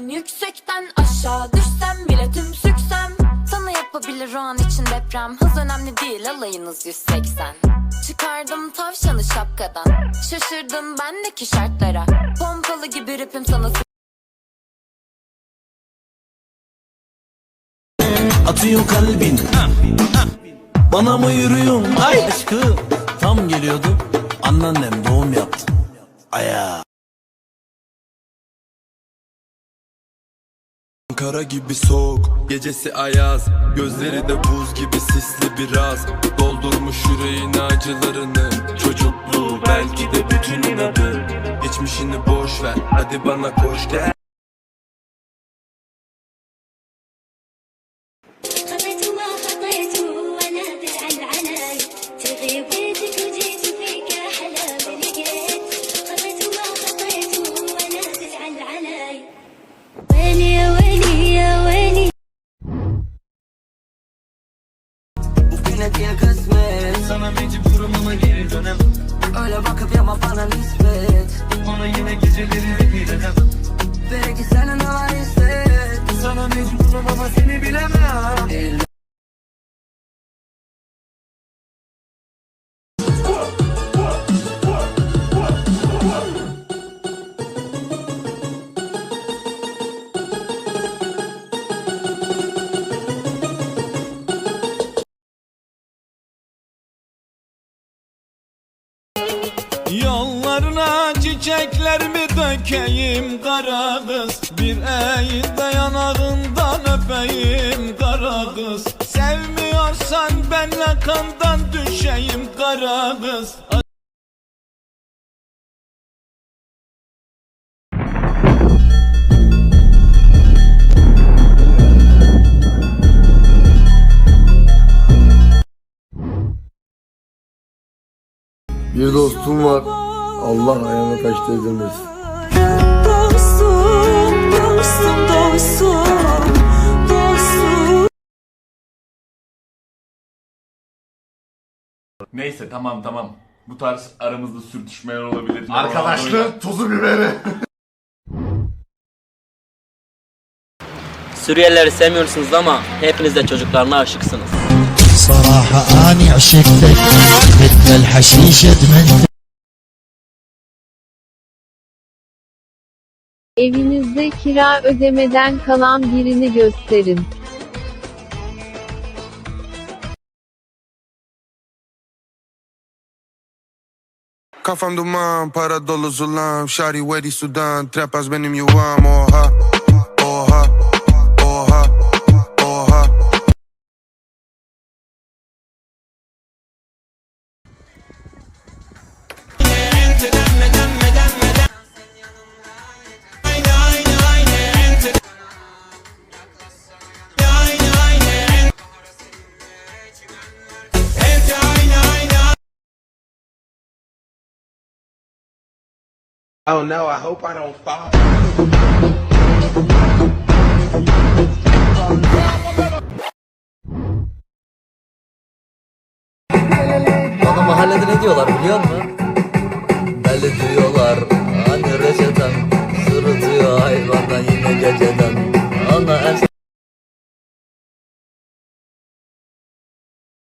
Ben yüksekten aşağı düşsem bile tüm süksem Sana yapabilir o an için deprem. Hız önemli değil alayınız 180 Çıkardım tavşanı şapkadan. Şaşırdım bendeki şartlara. Pompalı gibi rapim sana Atıyor kalbin. Bana mı yürüyorsun? Ay aşkım. Tam geliyordu. Anneannem doğum yaptı. Aya Ankara gibi soğuk, gecesi ayaz. Gözleri de buz gibi sisli biraz. Doldurmuş yüreğin acılarını. Çocukluğu belki de bütün inadı. Geçmişini boş ver, hadi bana koş gel Bugüne diye kısmet. Sana mecburum ama geri dönem. Öyle bakıp yapma bana nispet. Bana yine geceleri bilemem Belki sana ne var hisset Sana mecburum ama seni bilemem El Yollarına çiçekler mi dökeyim? Kara kız Bir eğil de yanağından öpeyim. Kara kız Sevmiyorsan benle kandan düşeyim. Kara kız Bir dostum var. Allah ayağına taş değdirmesin. Dostum, dostum, dostum, dostum. Neyse tamam tamam. Bu tarz aramızda sürtüşmeler olabilir. Arkadaşlık tuzu biberi. Suriyelileri sevmiyorsunuz ama hepiniz de çocuklarına aşıksınız. صراحة أني عشقتك مثل الحشيش ادمنتك Evinizde kira ödemeden kalan birini gösterin. Kafam duman, para dolu zulam Şari wedi sudan, trepas benim yuvam oha, Oh no, I hope I don't fall. Bana mahallede ne diyorlar biliyor musun? Belli diyorlar Hani reçeten Sırıtıyor hayvandan yine geceden